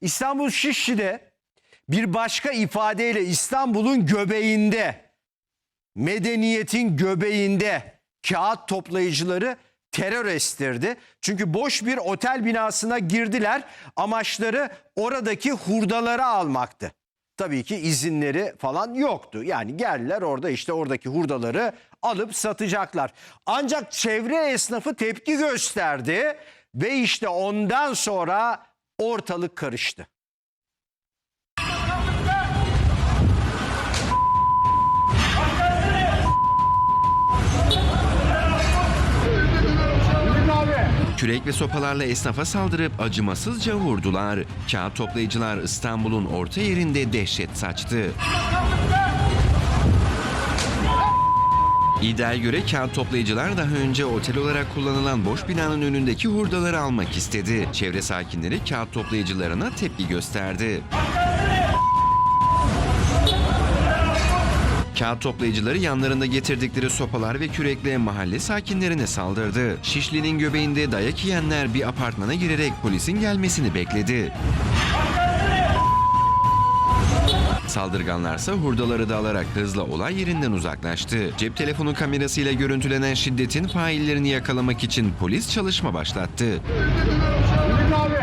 İstanbul Şişli'de bir başka ifadeyle İstanbul'un göbeğinde, medeniyetin göbeğinde kağıt toplayıcıları terör estirdi. Çünkü boş bir otel binasına girdiler. Amaçları oradaki hurdaları almaktı. Tabii ki izinleri falan yoktu. Yani geldiler orada işte oradaki hurdaları alıp satacaklar. Ancak çevre esnafı tepki gösterdi ve işte ondan sonra ortalık karıştı. Kürek ve sopalarla esnafa saldırıp acımasızca vurdular. Kağıt toplayıcılar İstanbul'un orta yerinde dehşet saçtı. İddiaya göre kağıt toplayıcılar daha önce otel olarak kullanılan boş binanın önündeki hurdaları almak istedi. Çevre sakinleri kağıt toplayıcılarına tepki gösterdi. Kağıt toplayıcıları yanlarında getirdikleri sopalar ve kürekle mahalle sakinlerine saldırdı. Şişli'nin göbeğinde dayak yiyenler bir apartmana girerek polisin gelmesini bekledi. Saldırganlarsa hurdaları da alarak hızla olay yerinden uzaklaştı. Cep telefonu kamerasıyla görüntülenen şiddetin faillerini yakalamak için polis çalışma başlattı. Abi.